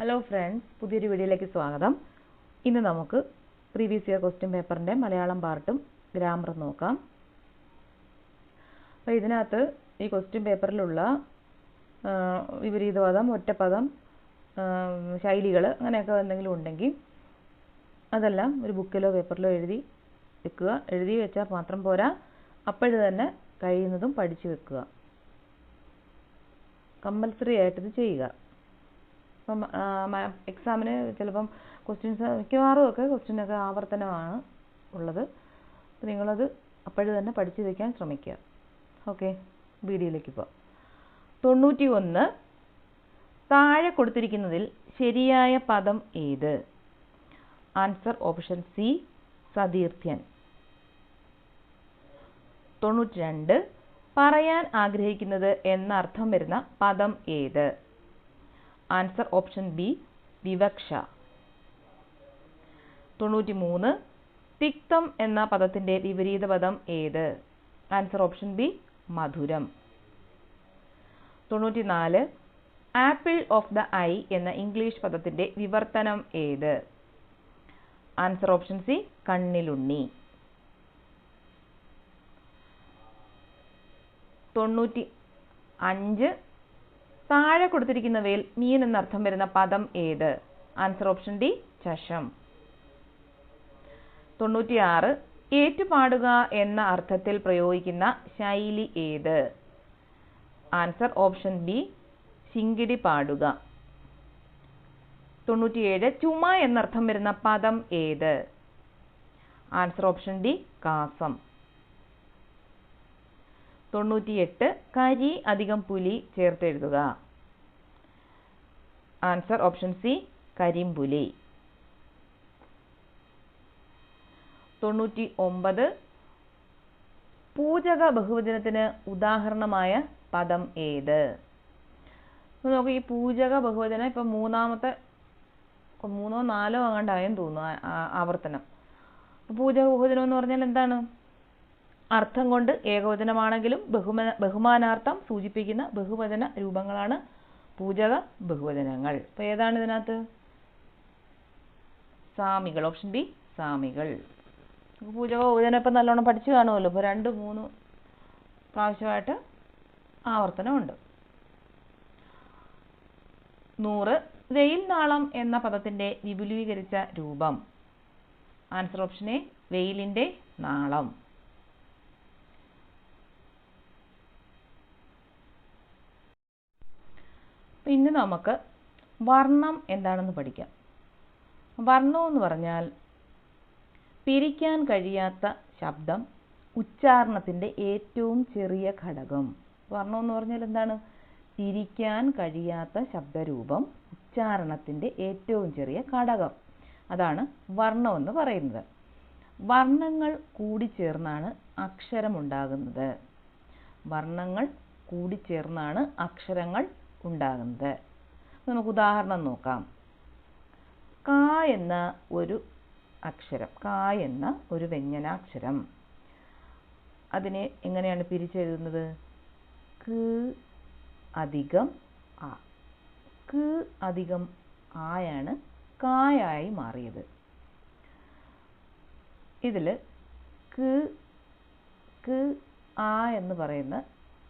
Hello friends പുതിയൊരു വീഡിയോയിലേക്ക് സ്വാഗതം. ഇന്ന് നമുക്ക് പ്രീവിയസ് ഇയർ ക്വസ്റ്റ്യൻ പേപ്പറിന്റെ മലയാളം പാർട്ടും ഗ്രാമറും നോക്കാം. അപ്പോൾ ഇതിനകത്ത് ഈ ക്വസ്റ്റ്യൻ പേപ്പറിലുള്ള വിപരീതപദം ഒറ്റപ്പദം ശൈലികൾ അങ്ങനെയൊക്കെ എന്തെങ്കിലും ഉണ്ടെങ്കിൽ അതെല്ലാം ഒരു ബുക്കിലോ പേപ്പറിലോ എഴുതി വെക്കുക. എഴുതി വെച്ചാൽ മാത്രം പോരാ അപ്പോഴ് തന്നെ കഴിയുന്നതും പഠിച്ചു വെക്കുക. കമ്പൽസറി ആയിട്ടിത് ചെയ്യുക. ഇപ്പം എക്സാമിന് ചിലപ്പം ക്വസ്റ്റ്യൻസ് മിക്കവാറും ഒക്കെ ക്വസ്റ്റ്യനൊക്കെ ആവർത്തനമാണ് ഉള്ളത്. അപ്പം നിങ്ങളത് അപ്പോഴ് തന്നെ പഠിച്ചു വയ്ക്കാൻ ശ്രമിക്കുക. ഓക്കെ വീഡിയോയിലേക്ക് പോകാം തൊണ്ണൂറ്റി ഒന്ന് താഴെ കൊടുത്തിരിക്കുന്നതിൽ ശരിയായ പദം ഏത്? ആൻസർ ഓപ്ഷൻ സി സതീർത്ഥ്യൻ. തൊണ്ണൂറ്റി രണ്ട് പറയാൻ ആഗ്രഹിക്കുന്നത് എന്നർത്ഥം വരുന്ന പദം ഏത്? ആൻസർ ഓപ്ഷൻ ബി വിവക്ഷ. തൊണ്ണൂറ്റി മൂന്ന് തിക്തം എന്ന പദത്തിന്റെ വിപരീത പദം ഏത്? ആൻസർ ഓപ്ഷൻ ബി മധുരം. തൊണ്ണൂറ്റി നാല് ആപ്പിൾ ഓഫ് ദ ഐ എന്ന ഇംഗ്ലീഷ് പദത്തിന്റെ വിവർത്തനം ഏത്? ആൻസർ ഓപ്ഷൻ സി കണ്ണിലുണ്ണി. തൊണ്ണൂറ്റി അഞ്ച് താഴെ കൊടുത്തിരിക്കുന്നവയിൽ മീൻ എന്നർത്ഥം വരുന്ന പദം ഏത്? ആൻസർ ഓപ്ഷൻ ഡി ചഷം തൊണ്ണൂറ്റിയാറ്. ഏറ്റുപാടുക എന്ന അർത്ഥത്തിൽ പ്രയോഗിക്കുന്ന ശൈലി ഏത്? ആൻസർ ഓപ്ഷൻ ബി ശിങ്കിടി പാടുക. തൊണ്ണൂറ്റിയേഴ്. ചുമ എന്നർത്ഥം വരുന്ന പദം ഏത്? ആൻസർ ഓപ്ഷൻ ഡി കാസം. തൊണ്ണൂറ്റിയെട്ട് കരി അധികം പുലി ചേർത്തെഴുതുക. ആൻസർ ഓപ്ഷൻ സി കരിമ്പുലി. തൊണ്ണൂറ്റി ഒമ്പത് പൂജക ബഹുവചനത്തിന് ഉദാഹരണമായ പദം ഏത്? നമുക്ക് ഈ പൂജക ബഹുവചനം ഇപ്പം മൂന്നാമത്തെ മൂന്നോ നാലോ അങ്ങാണ്ടായെന്ന് തോന്നുന്നു ആവർത്തനം. പൂജക ബഹുവചനം എന്ന് പറഞ്ഞാൽ എന്താണ്? അർത്ഥം കൊണ്ട് ഏകവചനമാണെങ്കിലും ബഹുമന ബഹുമാനാർത്ഥം സൂചിപ്പിക്കുന്ന ബഹുവചന രൂപങ്ങളാണ് പൂജക ബഹുവചനങ്ങൾ. അപ്പോൾ ഏതാണ് ഇതിനകത്ത്? സാമികൾ. ഓപ്ഷൻ ബി സാമികൾ. പൂജക ബഹുവചനം ഇപ്പം നല്ലോണം പഠിച്ചു കാണുമല്ലോ. ഇപ്പോൾ രണ്ട് മൂന്ന് പ്രാവശ്യമായിട്ട് ആവർത്തനമുണ്ട്. നൂറ് വെയിൽ നാളം എന്ന പദത്തിന്റെ വിപുലീകരിച്ച രൂപം. ആൻസർ ഓപ്ഷൻ എ വെയിലിന്റെ നാളം. ഇന്ന് നമുക്ക് വർണം എന്താണെന്ന് പഠിക്കാം. വർണമെന്ന് പറഞ്ഞാൽ പിരിക്കാൻ കഴിയാത്ത ശബ്ദം ഉച്ചാരണത്തിന്റെ ഏറ്റവും ചെറിയ ഘടകം. വർണമെന്ന് പറഞ്ഞാൽ എന്താണ്? പിരിക്കാൻ കഴിയാത്ത ശബ്ദരൂപം ഉച്ചാരണത്തിന്റെ ഏറ്റവും ചെറിയ ഘടകം. അതാണ് വർണമെന്ന് പറയുന്നത്. വർണങ്ങൾ കൂടിച്ചേർന്നാണ് അക്ഷരമുണ്ടാകുന്നത്. വർണങ്ങൾ കൂടിച്ചേർന്നാണ് അക്ഷരങ്ങൾ ഉണ്ടാകുന്നത്. നമുക്ക് ഉദാഹരണം നോക്കാം. ക എന്ന ഒരു അക്ഷരം ക എന്ന ഒരു വ്യഞ്ജനാക്ഷരം. അതിനെ എങ്ങനെയാണ് പിരിച്ചെഴുതുന്നത്? ക അധികം ആ. ക അധികം ആയാണ് കായായി മാറിയത്. ഇതിൽ ക ക ആ എന്ന് പറയുന്ന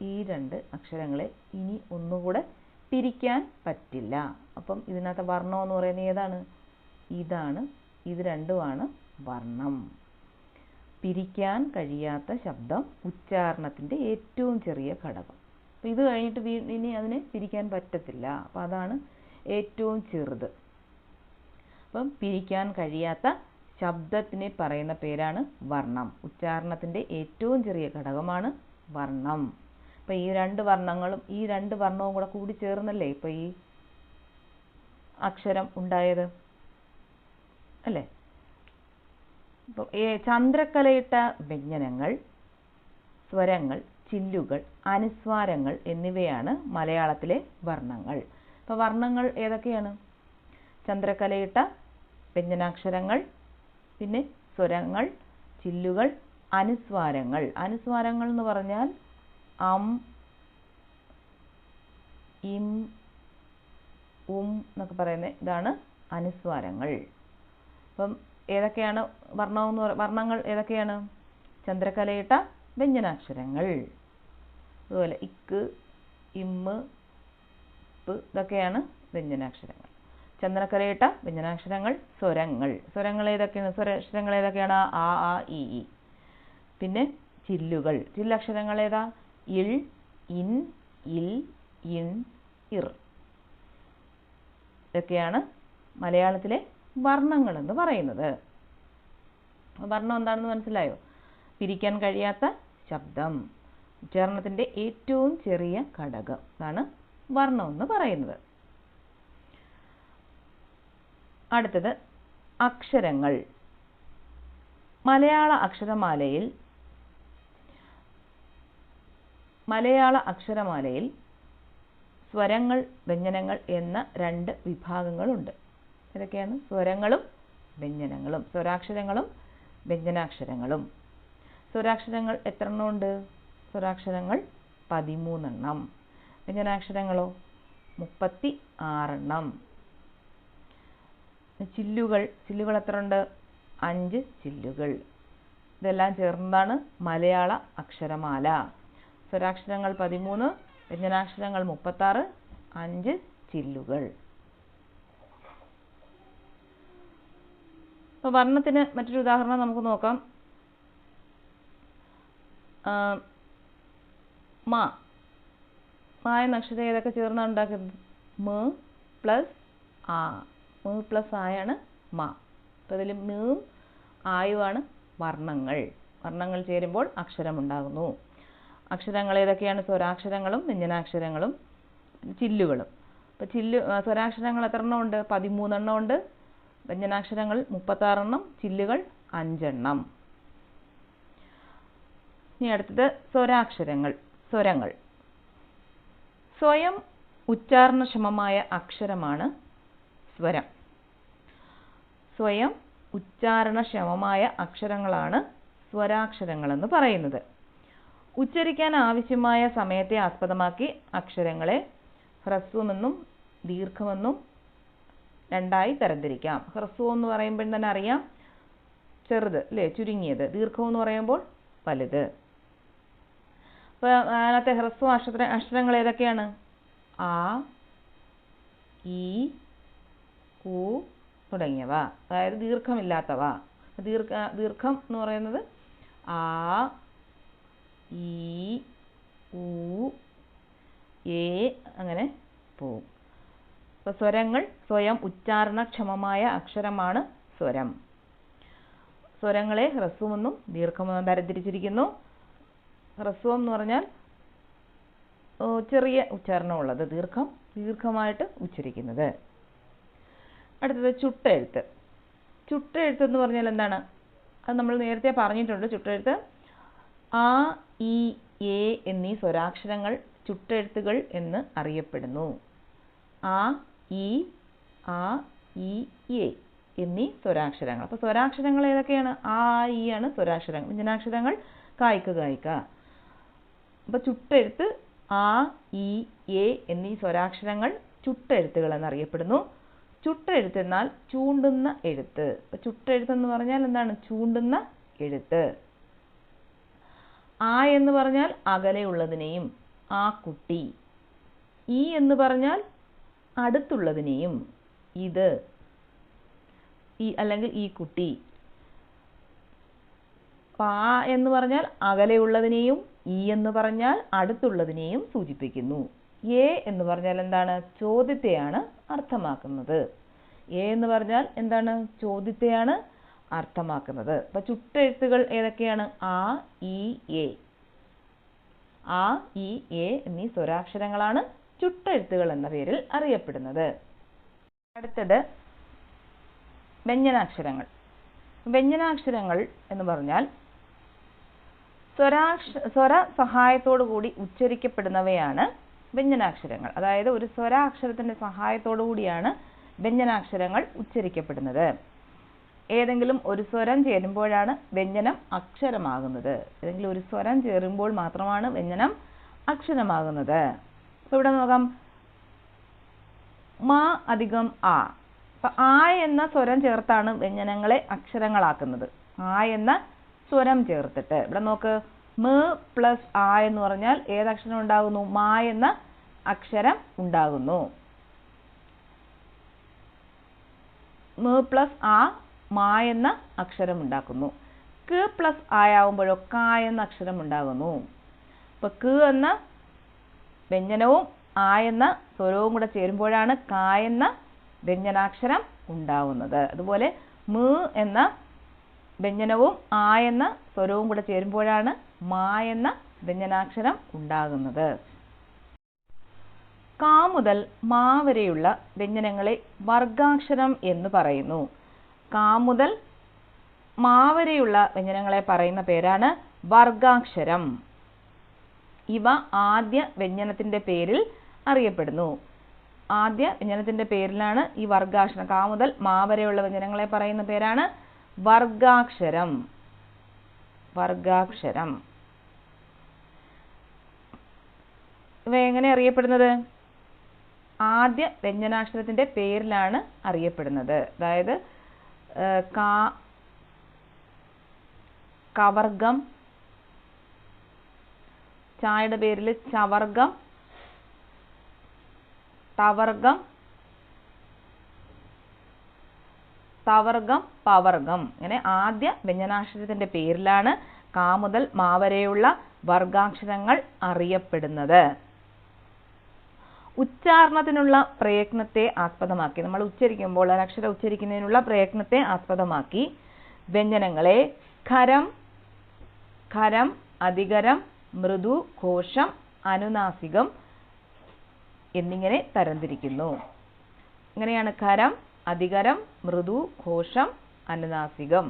ഈ രണ്ട് അക്ഷരങ്ങളെ ഇനി ഒന്നുകൂടെ പിരിക്കാൻ പറ്റില്ല. അപ്പം ഇതിനകത്ത് വർണം എന്ന് പറയുന്നത് ഏതാണ്? ഇതാണ്. ഇത് രണ്ടുമാണ് വർണം. പിരിക്കാൻ കഴിയാത്ത ശബ്ദം ഉച്ചാരണത്തിന്റെ ഏറ്റവും ചെറിയ ഘടകം. അപ്പം ഇത് കഴിഞ്ഞിട്ട് വീ ഇനി അതിനെ പിരിക്കാൻ പറ്റത്തില്ല. അപ്പം അതാണ് ഏറ്റവും ചെറുത്. അപ്പം പിരിക്കാൻ കഴിയാത്ത ശബ്ദത്തിനെ പറയുന്ന പേരാണ് വർണം. ഉച്ചാരണത്തിന്റെ ഏറ്റവും ചെറിയ ഘടകമാണ് വർണം. അപ്പം ഈ രണ്ട് വർണങ്ങളും ഈ രണ്ട് വർണവും കൂടെ കൂടി ചേർന്നല്ലേ ഇപ്പം ഈ അക്ഷരം ഉണ്ടായത്? അല്ലേ? ഇപ്പം ചന്ദ്രക്കലയിട്ട വ്യഞ്ജനങ്ങൾ സ്വരങ്ങൾ ചില്ലുകൾ അനുസ്വാരങ്ങൾ എന്നിവയാണ് മലയാളത്തിലെ വർണങ്ങൾ. അപ്പോൾ വർണങ്ങൾ ഏതൊക്കെയാണ്? ചന്ദ്രക്കലയിട്ട വ്യഞ്ജനാക്ഷരങ്ങൾ പിന്നെ സ്വരങ്ങൾ ചില്ലുകൾ അനുസ്വാരങ്ങൾ. അനുസ്വാരങ്ങൾ എന്ന് പറഞ്ഞാൽ അം ഇം ഉം എന്നൊക്കെ പറയുന്ന ഇതാണ് അനുസ്വാരങ്ങൾ. അപ്പം ഏതൊക്കെയാണ് വർണമെന്ന് പറ വർണങ്ങൾ ഏതൊക്കെയാണ്? ചന്ദ്രക്കലയിട്ട വ്യഞ്ജനാക്ഷരങ്ങൾ. അതുപോലെ ഇക്ക് ഇമ്മ് ഇപ്പ് ഇതൊക്കെയാണ് വ്യഞ്ജനാക്ഷരങ്ങൾ. ചന്ദ്രക്കലയിട്ട വ്യഞ്ജനാക്ഷരങ്ങൾ സ്വരങ്ങൾ. സ്വരങ്ങൾ ഏതൊക്കെയാണ്? സ്വരാക്ഷരങ്ങൾ ഏതൊക്കെയാണ്? ആ ആ ഇ ഈ പിന്നെ ചില്ലുകൾ. ചില്ലക്ഷരങ്ങൾ ഏതാ? ഇൾ ഇൻ ഇൽ ഇൻ ഇർ. ഇതൊക്കെയാണ് മലയാളത്തിലെ വർണങ്ങൾ എന്ന് പറയുന്നത്. വർണം എന്താണെന്ന് മനസ്സിലായോ? പിരിക്കാൻ കഴിയാത്ത ശബ്ദം. ഉച്ചാരണത്തിന്റെ ഏറ്റവും ചെറിയ ഘടകം. അതാണ് വർണം എന്ന് പറയുന്നത്. അടുത്തത് അക്ഷരങ്ങൾ. മലയാള അക്ഷരമാലയിൽ മലയാള അക്ഷരമാലയിൽ സ്വരങ്ങൾ വ്യഞ്ജനങ്ങൾ എന്ന രണ്ട് വിഭാഗങ്ങളുണ്ട്. ഏതൊക്കെയാണ്? സ്വരങ്ങളും വ്യഞ്ജനങ്ങളും. സ്വരാക്ഷരങ്ങളും വ്യഞ്ജനാക്ഷരങ്ങളും. സ്വരാക്ഷരങ്ങൾ എത്ര എണ്ണം ഉണ്ട് സ്വരാക്ഷരങ്ങൾ പതിമൂന്നെണ്ണം. വ്യഞ്ജനാക്ഷരങ്ങളോ? മുപ്പത്തി ആറെണ്ണം ചില്ലുകൾ ചില്ലുകൾ എത്ര ഉണ്ട് അഞ്ച് ചില്ലുകൾ. ഇതെല്ലാം ചേർന്നതാണ് മലയാള അക്ഷരമാല. സ്വരാക്ഷരങ്ങൾ പതിമൂന്ന് വ്യഞ്ജനാക്ഷരങ്ങൾ മുപ്പത്താറ് അഞ്ച് ചില്ലുകൾ. ഇപ്പൊ വർണത്തിന് മറ്റൊരു ഉദാഹരണം നമുക്ക് നോക്കാം. മാ മ. മ എന്ന ഏതൊക്കെ ചേർന്നാണ് ഉണ്ടാക്കുന്നത്? മ പ്ലസ് ആ. മ പ്ലസ് ആയാണ് മാ. അപ്പോൾ ഇതിൽ മ ആയുമാണ് വർണങ്ങൾ. വർണങ്ങൾ ചേരുമ്പോൾ അക്ഷരമുണ്ടാകുന്നു അക്ഷരങ്ങൾ ഏതൊക്കെയാണ്? സ്വരാക്ഷരങ്ങളും വ്യഞ്ജനാക്ഷരങ്ങളും ചില്ലുകളും. അപ്പോൾ ചില്ല് സ്വരാക്ഷരങ്ങൾ എത്ര എണ്ണം ഉണ്ട്? പതിമൂന്നെണ്ണം ഉണ്ട്. വ്യഞ്ജനാക്ഷരങ്ങൾ മുപ്പത്താറെണ്ണം ചില്ലുകൾ അഞ്ചെണ്ണം. ഇനി അടുത്തത് സ്വരാക്ഷരങ്ങൾ സ്വരങ്ങൾ. സ്വയം ഉച്ചാരണക്ഷമമായ അക്ഷരമാണ് സ്വരം. സ്വയം ഉച്ചാരണക്ഷമമായ അക്ഷരങ്ങളാണ് സ്വരാക്ഷരങ്ങളെന്ന് പറയുന്നത്. ഉച്ചരിക്കാൻ ആവശ്യമായ സമയത്തെ ആസ്പദമാക്കി അക്ഷരങ്ങളെ ഹ്രസ്വമെന്നും ദീർഘമെന്നും രണ്ടായി തരംതിരിക്കാം. ഹ്രസ്വം എന്ന് പറയുമ്പോൾ തന്നെ അറിയാം ചെറുത് അല്ലേ? ചുരുങ്ങിയത്. ദീർഘം എന്ന് പറയുമ്പോൾ വലുത്. അപ്പോൾ അതിനകത്തെ ഹ്രസ്വ അക്ഷര അക്ഷരങ്ങൾ ഏതൊക്കെയാണ്? ആ ഈ ഉ തുടങ്ങിയവ. അതായത് ദീർഘമില്ലാത്തവ. ദീർഘ ദീർഘം എന്ന് പറയുന്നത് ആ ഈ ഉ ഏ അങ്ങനെ പോവും. അപ്പോൾ സ്വരങ്ങൾ സ്വയം ഉച്ചാരണക്ഷമമായ അക്ഷരമാണ് സ്വരം. സ്വരങ്ങളെ ഹ്രസ്വമെന്നും ദീർഘമെന്നും തരംതിരിച്ചിരിക്കുന്നു ഹ്രസ്വം എന്ന് പറഞ്ഞാൽ ചെറിയ ഉച്ചാരണമുള്ളത് ദീർഘം ദീർഘമായിട്ട് ഉച്ചരിക്കുന്നത്. അടുത്തത് ചുട്ടെഴുത്ത്. ചുട്ടെഴുത്ത് എന്ന് പറഞ്ഞാൽ എന്താണ്? അത് നമ്മൾ നേരത്തെ പറഞ്ഞിട്ടുണ്ട്. ചുട്ടെഴുത്ത് ആ ഇ എ എന്നീ സ്വരാക്ഷരങ്ങൾ ചുട്ടെഴുത്തുകൾ എന്ന് അറിയപ്പെടുന്നു. ആ ഇ ആ ഇ എ എന്നീ സ്വരാക്ഷരങ്ങൾ. അപ്പോൾ സ്വരാക്ഷരങ്ങൾ ഏതൊക്കെയാണ്? ആ ഇ ആണ് സ്വരാക്ഷരങ്ങൾ. വ്യഞ്ജനാക്ഷരങ്ങൾ കായ്ക്ക കായ്ക്ക. അപ്പോൾ ചുട്ടെഴുത്ത് ആ ഇ എ എന്നീ സ്വരാക്ഷരങ്ങൾ ചുട്ടെഴുത്തുകൾ എന്നറിയപ്പെടുന്നു. ചുട്ടെഴുത്ത് എന്നാൽ ചൂണ്ടുന്ന എഴുത്ത്. അപ്പോൾ ചുട്ടെഴുത്ത് എന്ന് പറഞ്ഞാൽ എന്താണ്? ചൂണ്ടുന്ന എഴുത്ത്. ആ എന്ന് പറഞ്ഞാൽ അകലെയുള്ളതിനെയും ആ കുട്ടി. ഈ എന്ന് പറഞ്ഞാൽ അടുത്തുള്ളതിനെയും ഇത്. ഈ അല്ലെങ്കിൽ ഈ കുട്ടി. പാ എന്ന് പറഞ്ഞാൽ അകലെയുള്ളതിനെയും ഈ എന്ന് പറഞ്ഞാൽ അടുത്തുള്ളതിനെയും സൂചിപ്പിക്കുന്നു. എ എന്ന് പറഞ്ഞാൽ എന്താണ്? ചോദ്യത്തെയാണ് അർത്ഥമാക്കുന്നത്. എ എന്ന് പറഞ്ഞാൽ എന്താണ്? ചോദ്യത്തെയാണ് അർത്ഥമാക്കുന്നത്. അപ്പൊ ചുട്ടെഴുത്തുകൾ ഏതൊക്കെയാണ്? ആ ഇ എ. ആ ഇ എ എന്നീ സ്വരാക്ഷരങ്ങളാണ് ചുട്ടെഴുത്തുകൾ എന്ന പേരിൽ അറിയപ്പെടുന്നത്. അടുത്തത് വ്യഞ്ജനാക്ഷരങ്ങൾ. വ്യഞ്ജനാക്ഷരങ്ങൾ എന്ന് പറഞ്ഞാൽ സ്വരാക്ഷ സ്വര സഹായത്തോടു കൂടി ഉച്ചരിക്കപ്പെടുന്നവയാണ് വ്യഞ്ജനാക്ഷരങ്ങൾ. അതായത് ഒരു സ്വരാക്ഷരത്തിന്റെ സഹായത്തോടു കൂടിയാണ് വ്യഞ്ജനാക്ഷരങ്ങൾ ഉച്ചരിക്കപ്പെടുന്നത്. ഏതെങ്കിലും ഒരു സ്വരം ചേരുമ്പോഴാണ് വ്യഞ്ജനം അക്ഷരമാകുന്നത്. ഏതെങ്കിലും ഒരു സ്വരം ചേരുമ്പോൾ മാത്രമാണ് വ്യഞ്ജനം അക്ഷരമാകുന്നത്. അപ്പോൾ ഇവിടെ നോക്കാം. മാ അധികം ആ. അപ്പൊ ആ എന്ന സ്വരം ചേർത്താണ് വ്യഞ്ജനങ്ങളെ അക്ഷരങ്ങളാക്കുന്നത്. ആ എന്ന സ്വരം ചേർത്തിട്ട്. ഇവിടെ നോക്ക്. മ പ്ലസ് ആ എന്ന് പറഞ്ഞാൽ ഏത് അക്ഷരം ഉണ്ടാകുന്നു? മാ എന്ന അക്ഷരം ഉണ്ടാകുന്നു. മ പ്ലസ് ആ മാ എന്ന അക്ഷരം ഉണ്ടാക്കുന്നു. ക പ്ലസ് ആയാവുമ്പോഴോ ക എന്ന അക്ഷരം ഉണ്ടാകുന്നു. അപ്പൊ ക എന്ന വ്യഞ്ജനവും ആ എന്ന സ്വരവും കൂടെ ചേരുമ്പോഴാണ് ക എന്ന വ്യഞ്ജനാക്ഷരം ഉണ്ടാവുന്നത്. അതുപോലെ മ് എന്ന വ്യഞ്ജനവും ആ എന്ന സ്വരവും കൂടെ ചേരുമ്പോഴാണ് മാ എന്ന വ്യഞ്ജനാക്ഷരം ഉണ്ടാകുന്നത്. കാ മുതൽ മാ വരെയുള്ള വ്യഞ്ജനങ്ങളെ വർഗാക്ഷരം എന്ന് പറയുന്നു. കാ മുതൽ മാ വരെയുള്ള വ്യഞ്ജനങ്ങളെ പറയുന്ന പേരാണ് വർഗാക്ഷരം. ഇവ ആദ്യ വ്യഞ്ജനത്തിന്റെ പേരിൽ അറിയപ്പെടുന്നു. ആദ്യ വ്യഞ്ജനത്തിന്റെ പേരിലാണ് ഈ വർഗാക്ഷരം. കാ മുതൽ മാ വരെയുള്ള വ്യഞ്ജനങ്ങളെ പറയുന്ന പേരാണ് വർഗാക്ഷരം. വർഗാക്ഷരം. ഇവ എങ്ങനെ അറിയപ്പെടുന്നത്? ആദ്യ വ്യഞ്ജനാക്ഷരത്തിന്റെ പേരിലാണ് അറിയപ്പെടുന്നത്. അതായത് കവർഗം. ചായയുടെ പേരിൽ ചവർഗം. തവർഗം. തവർഗം പവർഗം. ഇങ്ങനെ ആദ്യ വ്യഞ്ജനാക്ഷരത്തിന്റെ പേരിലാണ് കാ മുതൽ മാ വരെയുള്ള വർഗാക്ഷരങ്ങൾ അറിയപ്പെടുന്നത്. ഉച്ചാരണത്തിനുള്ള പ്രയത്നത്തെ ആസ്പദമാക്കി. നമ്മൾ ഉച്ചരിക്കുമ്പോൾ ഒരു അക്ഷരം ഉച്ചരിക്കുന്നതിനുള്ള പ്രയത്നത്തെ ആസ്പദമാക്കി. വ്യഞ്ജനങ്ങളെ ഖരം ഖരം അധികരം മൃദു ഘോഷം അനുനാസികം എന്നിങ്ങനെ തരംതിരിക്കുന്നു. ഇങ്ങനെയാണ് ഖരം അധികരം മൃദു ഘോഷം അനുനാസികം.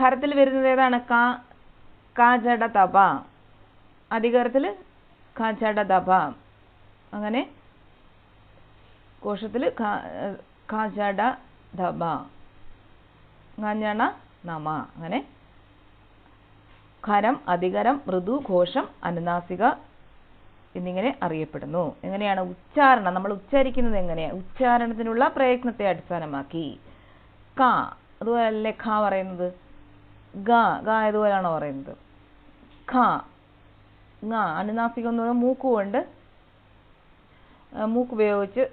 ഖരത്തിൽ വരുന്നത് ഏതാണ്? ക കാ ജഡ തപ അധികാരത്തിൽ ജഡ അങ്ങനെ കോശത്തിൽ ജഡ ധബ ങഞ്ഞണ നമ. അങ്ങനെ ഖരം അധികരം മൃദു ഘോഷം അനുനാസിക എന്നിങ്ങനെ അറിയപ്പെടുന്നു. എങ്ങനെയാണ് ഉച്ചാരണം? നമ്മൾ ഉച്ചരിക്കുന്നത് എങ്ങനെയാണ് ഉച്ചാരണത്തിനുള്ള പ്രയത്നത്തെ അടിസ്ഥാനമാക്കി. ക അതുപോലെ അതുപോലല്ലേ ഖ പറയുന്നത്? ഗ ഗ ഏതുപോലെയാണോ പറയുന്നത്? ഖ ങ അനുനാസികം എന്ന് പറഞ്ഞാൽ മൂക്കുകൊണ്ട് കൊണ്ട് മൂക്ക് ഉപയോഗിച്ച്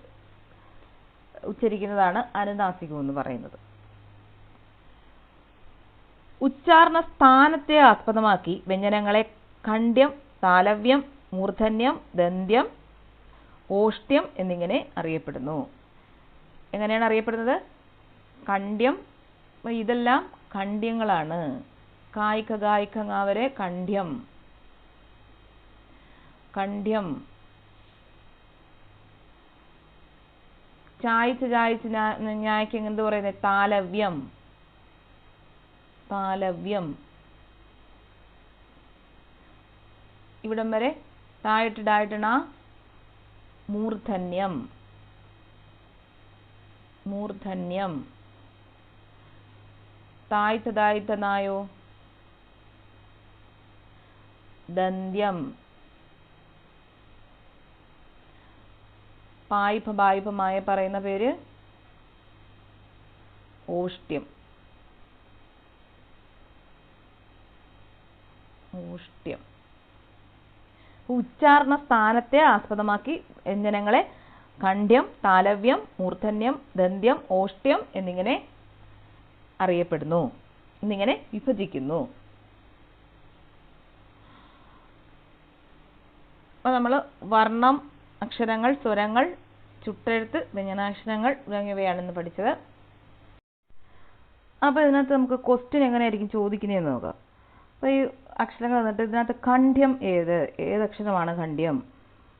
ഉച്ചരിക്കുന്നതാണ് അനുനാസികം എന്ന് പറയുന്നത്. ഉച്ചാരണ സ്ഥാനത്തെ ആസ്പദമാക്കി വ്യഞ്ജനങ്ങളെ ഖണ്ഡ്യം താലവ്യം മൂർധന്യം ദന്ത്യം ഓഷ്ട്യം എന്നിങ്ങനെ അറിയപ്പെടുന്നു. എങ്ങനെയാണ് അറിയപ്പെടുന്നത്? ഖണ്ഡ്യം ഇതെല്ലാം ഖണ്ഡ്യങ്ങളാണ്. കായിക കായിക വരെ ഖണ്ഡ്യം. ഖണ്ഡ്യം ചായച്ച് ചായച്ച് ഞായ്ക്ക് എന്ത് പറയുന്നത് താലവ്യം. താലവ്യം. ഇവിടം വരെ തായിട്ട് മൂർധന്യം. മൂർധന്യം. തായ്ത്ത തായ്ത്ത ദന്ത്യം. പായിഭ പായ്പമായ പറയുന്ന പേര് ഓഷ്ട്യം ഓഷ്ട്യം ഉച്ചാരണ സ്ഥാനത്തെ ആസ്പദമാക്കി വ്യഞ്ജനങ്ങളെ ഖണ്ഡ്യം താലവ്യം മൂർധന്യം ദന്ത്യം ഓഷ്ട്യം എന്നിങ്ങനെ അറിയപ്പെടുന്നു. എന്നിങ്ങനെ വിഭജിക്കുന്നു. നമ്മൾ വർണം അക്ഷരങ്ങൾ സ്വരങ്ങൾ ചുട്ടെഴുത്ത് വ്യഞ്ജനാക്ഷരങ്ങൾ തുടങ്ങിയവയാണെന്ന് പഠിച്ചത്. അപ്പോൾ ഇതിനകത്ത് നമുക്ക് ക്വസ്റ്റ്യൻ എങ്ങനെയായിരിക്കും ചോദിക്കുന്നതെന്ന് നോക്കാം. അപ്പോൾ ഈ അക്ഷരങ്ങൾ വന്നിട്ട് ഇതിനകത്ത് ഖണ്ഡ്യം ഏത്? ഏത് അക്ഷരമാണ് ഖണ്ഡ്യം?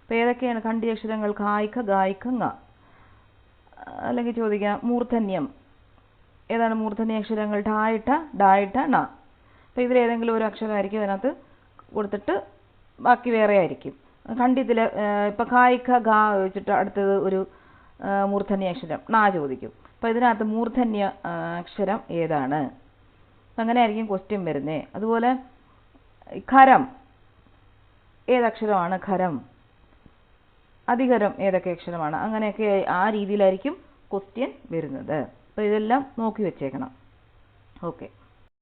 അപ്പോൾ ഏതൊക്കെയാണ് ഖണ്ഡ്യ അക്ഷരങ്ങൾ? കായിക ഗായിക ങ. അല്ലെങ്കിൽ ചോദിക്കാം മൂർധന്യം. ഏതാണ് മൂർധന്യ അക്ഷരങ്ങൾ? ഠായിട്ട ഡായിട്ട ന അപ്പോൾ ഇതിലേതെങ്കിലും ഒരു അക്ഷരമായിരിക്കും അതിനകത്ത് കൊടുത്തിട്ട് ബാക്കി വേറെ ആയിരിക്കും. ഖണ്ഡ്യത്തിൽ ഇപ്പം കായിക ഗാ വെച്ചിട്ട് അടുത്തത് ഒരു മൂർധന്യ അക്ഷരം ണ ചോദിക്കും. അപ്പോൾ ഇതിനകത്ത് മൂർധന്യ അക്ഷരം ഏതാണ്? അപ്പം അങ്ങനെ ആയിരിക്കും ക്വസ്റ്റ്യൻ വരുന്നത് അതുപോലെ ഖരം ഏതക്ഷരമാണ് ഖരം? അധികരം ഏതൊക്കെ അക്ഷരമാണ്? അങ്ങനെയൊക്കെ ആ രീതിയിലായിരിക്കും ക്വസ്റ്റ്യൻ വരുന്നത്. അപ്പോൾ ഇതെല്ലാം നോക്കി വെച്ചേക്കണം. ഓക്കെ.